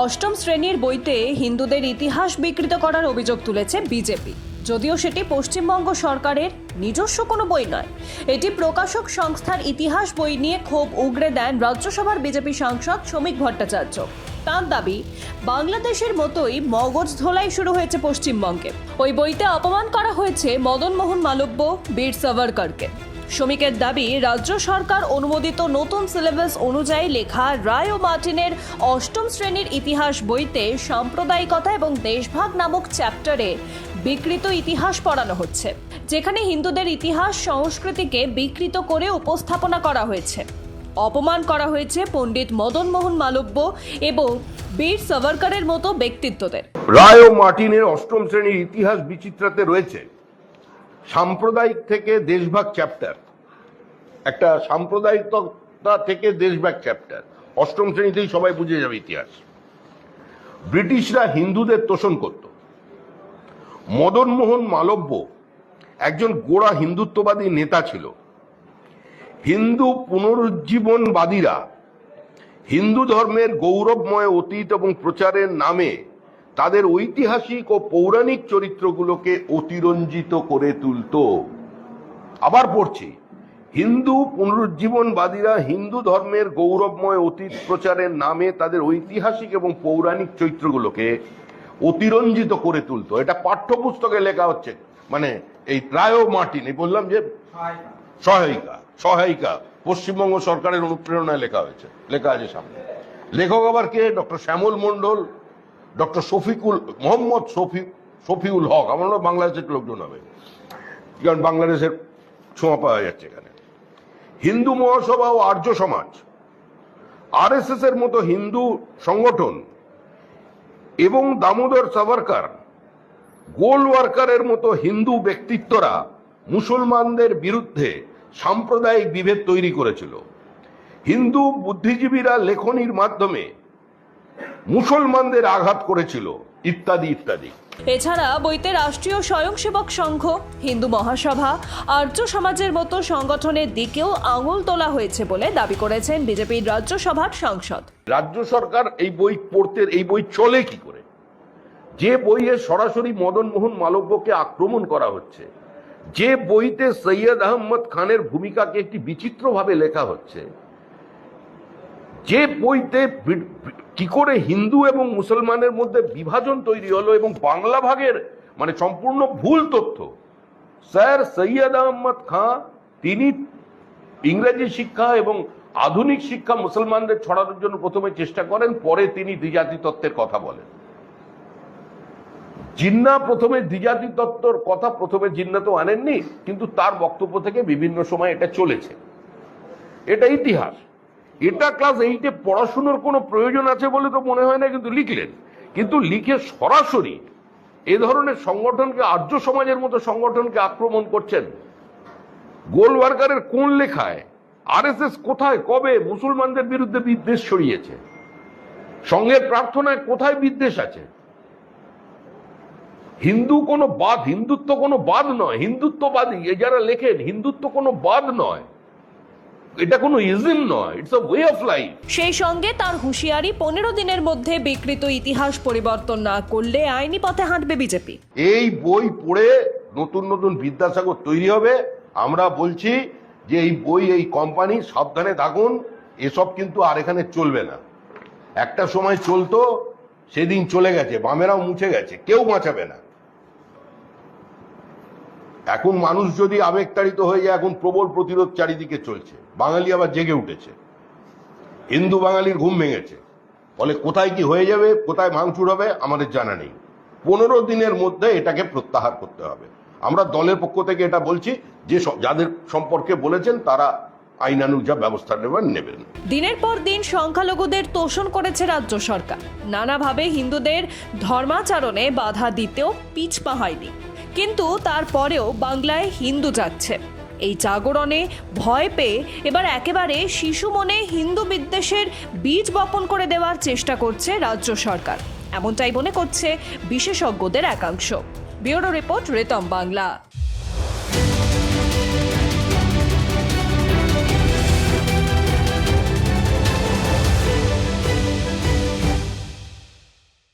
অষ্টম শ্রেণির বইতে হিন্দুদের ইতিহাস বিকৃত করার অভিযোগ তুলেছে বিজেপি। যদিও সেটি পশ্চিমবঙ্গ সরকারের নিজস্ব কোনো বই নয়। এটি প্রকাশক সংস্থার ইতিহাস বই নিয়ে ক্ষোভ উগরে দেন রাজ্যসভার বিজেপি সাংসদ শ্রমিক ভট্টাচার্য। তার দাবি, বাংলাদেশের মতোই মগজ ধোলাই শুরু হয়েছে পশ্চিমবঙ্গে। ওই বইতে অপমান করা হয়েছে মদন মোহন মালব্য, বীর সাভারকরকে। শ্রমিকের দাবি, রাজ্য সরকার অনুমোদিত নতুন সিলেবাস অনুযায়ী লেখা রায় ও মার্টিনের অষ্টম শ্রেণির ইতিহাস বইতে সাম্প্রদায়িকতা এবং দেশভাগ নামক চ্যাপ্টারে বিকৃত ইতিহাস পড়ানো হচ্ছে, যেখানে হিন্দুদের ইতিহাস সংস্কৃতিকে বিকৃত করে উপস্থাপনা করা হয়েছে। অপমান করা হয়েছে পণ্ডিত মদন মোহন মালব্য এবং বীর সাভারকরের মতো ব্যক্তিত্বদের। রায় ও মার্টিনের অষ্টম শ্রেণির ইতিহাস বিচিত্রাতে রয়েছে। সাম্প্রদায়িক থেকে দেশভাগ চ্যাপ্টার একটা সাম্প্রদায়িকতা থেকে দেশভাগ চ্যাপ্টার অষ্টম শ্রেণীতেই সবাই বুঝে যাবে ইতিহাস। ব্রিটিশরা হিন্দুদের তোষণ করত। মদন মোহন মালব্য একজন গোড়া হিন্দুত্ববাদী নেতা ছিল। হিন্দু পুনরুজ্জীবনবাদীরা হিন্দু ধর্মের গৌরবময় অতীত এবং প্রচারের নামে তাদের ঐতিহাসিক ও পৌরাণিক চরিত্রগুলোকে অতিরঞ্জিত করে তুলত। আবার পড়ছি। হিন্দু পুনরুজ্জীবনবাদীরা হিন্দু ধর্মের গৌরবময় অতীত প্রচারের নামে তাদের ঐতিহাসিক এবং পৌরাণিক চরিত্রগুলোকে অতিরঞ্জিত করে তুলতো। এটা পাঠ্যপুস্তকে লেখা হচ্ছে। মানে এই রায় মার্টিন, এই বললাম যে সহায়িকা সহায়িকা, পশ্চিমবঙ্গ সরকারের অনুপ্রেরণায় লেখা হয়েছে, লেখা আছে সামনে। লেখক আবার কে? Doctor Shyamal Mondal doctor Shafiqul, Mohammad Shafi, Shafiul Haq. আমার বাংলাদেশের লোকজন হবে। কারণ বাংলাদেশের ছোঁয়া পাওয়া যাচ্ছে এখানে। হিন্দু মহাসভা ও আর্য সমাজ, আরএসএস এর মতো হিন্দু সংগঠন এবং দামোদর সাভারকার, গোল ওয়ার্কারের মতো হিন্দু ব্যক্তিত্বরা মুসলমানদের বিরুদ্ধে সাম্প্রদায়িক বিভেদ তৈরি করেছিল। হিন্দু বুদ্ধিজীবীরা লেখনির মাধ্যমে মুসলমানদের আঘাত করেছিল। ইত্যাদি ইত্যাদি। এছাড়া বইতে রাষ্ট্রীয় স্বয়ংসেবক সংঘ হিন্দু মহাসভা আর্য সমাজের মতো সংগঠনের দিকেও আঙুল তোলা হয়েছে বলে দাবি করেছেন বিজেপির রাজ্যসভার সাংসদ। রাজ্য সরকার এই বই পড়তে এই বই চলে কি করে? যে বইয়ে সরাসরি মদন মোহন মালব্যকে আক্রমণ করা হচ্ছে যে বইতে সৈয়দ আহমদ খানের ভূমিকাকে একটি বিচিত্রভাবে লেখা হচ্ছে যে বইতে কি করে হিন্দু এবং মুসলমানের মধ্যে বিভাজন তৈরি হলো এবং বাংলা ভাগের মানে সম্পূর্ণ ভুল তথ্য, স্যার সৈয়দ আহমদ খাঁ, তিনি ইংরেজি শিক্ষা এবং আধুনিক শিক্ষা মুসলমানদের ছড়ানোর জন্য প্রথমে চেষ্টা করেন, পরে তিনি দ্বিজাতি তত্ত্বের কথা বলেন। জিন্না প্রথমে দ্বিজাতি তত্ত্বর কথা, প্রথমে জিন্না তো আনেননি, কিন্তু তার বক্তব্য থেকে বিভিন্ন সময় এটা চলেছে। এটা ইতিহাস। এটা ক্লাস এইটে পড়াশুনোর কোনো প্রয়োজন আছে বলে তো মনে হয় না, কিন্তু লিখলেন। কিন্তু লিখে সরাসরি এ ধরনের সংগঠনকে, আর্য সমাজের মতো সংগঠনকে আক্রমণ করছেন। গোল ওয়ার্কারের কোন লেখায়, আরএসএস কোথায়, কবে মুসলমানদের বিরুদ্ধে বিদ্বেষ ছড়িয়েছে? সঙ্গের প্রার্থনায় কোথায় বিদ্বেষ আছে? হিন্দু কোনো বাদ, হিন্দুত্ব কোনো বাদ নয়, হিন্দুত্ববাদী, এ যারা লেখেন, হিন্দুত্ব কোনো বাদ নয়। এটা কোনো ইজিম নয় it's a way of life সেই সঙ্গে তার হুঁশিয়ারি পনেরো দিনের মধ্যে বিকৃত ইতিহাস পরিবর্তন না করলে আইনি পথে হাঁটবে বিজেপি। এই বই পড়ে নতুন নতুন বিদ্যাসাগর তৈরি হবে। আমরা বলছি যে এই বই এই কোম্পানি সাবধানে থাকুন এসব কিন্তু আর এখানে চলবে না। একটা সময় চলতো সেদিন চলে গেছে বামেরাও মুছে গেছে কেউ বাঁচাবে না। এখন মানুষ যদি আবেগতাড়িত হয়ে যায় এখন প্রবল প্রতিরোধ চারিদিকে চলছে। বাঙালি আবার জেগে উঠেছে। হিন্দু বাঙালির ঘুম ভেঙেছে। ফলে কোথায় কি হয়ে যাবে, কোথায় ভাঙচুর হবে, আমাদের জানা নেই। পনেরো দিনের মধ্যে এটাকে প্রত্যাহার করতে হবে। আমরা দলের পক্ষ থেকে এটা বলছি, যে যাদের সম্পর্কে বলেছেন, তারা আইনানুগ ব্যবস্থা নেবেন নেবেন। দিনের পর দিন সংখ্যালঘুদের তোষণ করেছে রাজ্য সরকার। নানাভাবে হিন্দুদের ধর্মাচরণে বাধা দিতেও পিছপা হয়নি। কিন্তু তারপরেও বাংলায় হিন্দু যাচ্ছে। এই জাগরণে ভয় পেয়ে এবার একেবারে শিশু মনে হিন্দু বিদ্বেষের বীজ বপন করে দেওয়ার চেষ্টা করছে রাজ্য সরকার। এমনটাই মনে করছে বিশেষজ্ঞদের একাংশ। ব্যুরো রিপোর্ট রেতম বাংলা।